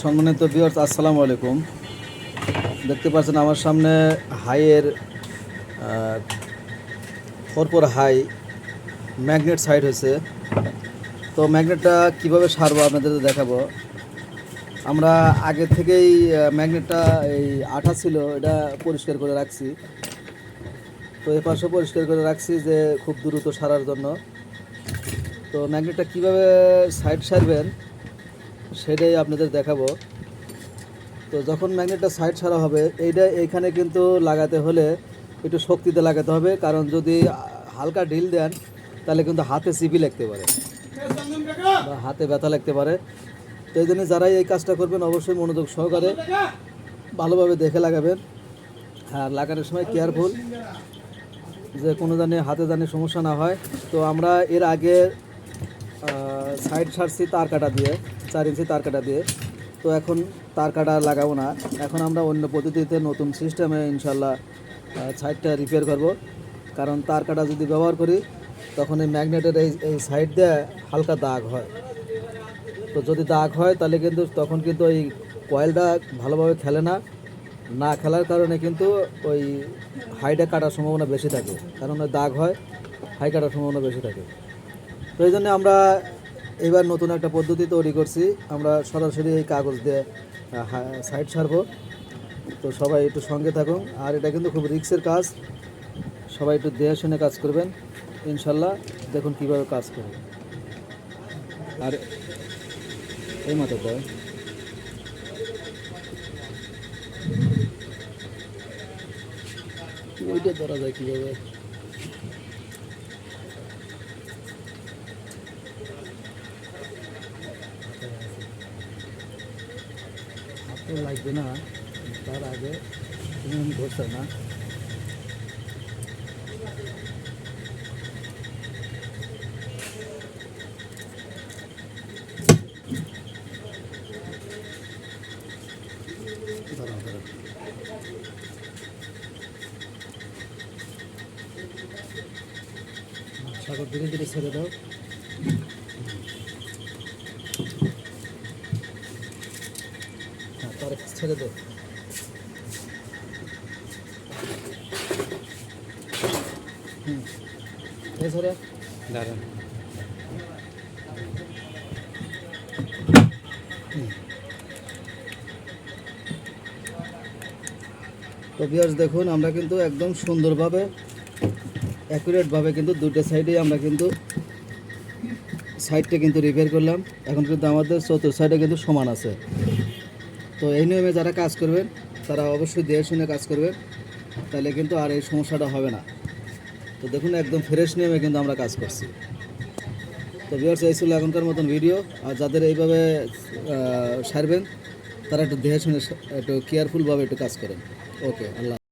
সম্মানিত বিয়ার্স আসসালামু আলাইকুম। দেখতে পাচ্ছেন আমার সামনে হাইয়ের ফোর হাই ম্যাগনেট সাইড হয়েছে। তো ম্যাগনেটটা কীভাবে সারবো আপনাদের দেখাবো। আমরা আগে থেকেই ম্যাগনেটটা এই আঠা ছিল, এটা পরিষ্কার করে রাখছি। তো এ পরিষ্কার করে রাখছি যে খুব দ্রুত সারার জন্য। তো ম্যাগনেটটা কীভাবে সাইড সারবেন? সেটাই আপনাদের দেখাবো। তো যখন ম্যাগনেটটা সাইড ছাড়া হবে, এইটা এইখানে কিন্তু লাগাতে হলে একটু শক্তিতে লাগাতে হবে। কারণ যদি হালকা ঢিল দেন, তাহলে কিন্তু হাতে সিপি লাগতে পারে। বা হাতে ব্যথা লাগতে পারে। তো এই জন্য যারাই এই কাজটা করবেন, অবশ্যই মনোযোগ সহকারে ভালোভাবে দেখে লাগাবেন। আর লাগানোর সময় কেয়ারফুল যে কোনো জানি হাতে জানি সমস্যা না হয়। তো আমরা এর আগে সাইড ছাড়ছি তার কাটা দিয়ে, চার ইঞ্চি তার কাটা দিয়ে। তো এখন তার কাটা লাগাবো না। এখন আমরা অন্য পদ্ধতিতে নতুন সিস্টেমে ইনশাল্লাহ সাইডটা রিপেয়ার করব। কারণ তার কাটা যদি ব্যবহার করি, তখন এই ম্যাগনেটের এই এই সাইড দিয়ে হালকা দাগ হয়। তো যদি দাগ হয়, তাহলে কিন্তু তখন কিন্তু ওই কয়েলটা ভালোভাবে খেলে না। না খেলার কারণে কিন্তু ওই হাইটা কাটার সম্ভাবনা বেশি থাকে। কারণ ওই দাগ হয় হাই কাটার সম্ভাবনা বেশি থাকে। তো এই জন্য আমরা এবার নতুন একটা পদ্ধতি তৈরি করছি। আমরা সরাসরি এই কাগজ দিয়ে সাইড ছাড়বো। তো সবাই একটু সঙ্গে থাকুন। আর এটা কিন্তু খুব রিক্সের কাজ। সবাই একটু দেখে শুনে কাজ করবেন। ইনশাল্লাহ দেখুন কীভাবে কাজ করে। আর এই মতো দেয় ওইটা ধরা যায় কীভাবে? লাগবে না তার আগে ধরছে না। সাগর ধীরে ধীরে ছেড়ে দাও হ্যাঁ তার ছেড়ে দাও হুম। ধরে। দাঁড়ান। তো ভিউয়ার্স দেখুন আমরা কিন্তু একদম সুন্দরভাবে অ্যাকুরেটভাবে কিন্তু দুটো সাইডেই আমরা কিন্তু সাইডটা কিন্তু রিপেয়ার করলাম। এখন কিন্তু আমাদের চতুর সাইডে কিন্তু সমান আছে। তো এই নিয়মে যারা কাজ করবেন, তারা অবশ্যই দেখে শুনে কাজ করবেন। তাহলে কিন্তু আর এই সমস্যাটা হবে না। তো দেখুন, একদম ফ্রেশ নিয়মে কিন্তু আমরা কাজ করছি। তো ভিউয়ার্স এই ছিল এখনকার মতন ভিডিও আর যাদের এইভাবে সারবেন, তারা একটু দেহে শুনে একটু কেয়ারফুলভাবে একটু কাজ করেন। ওকে আল্লাহ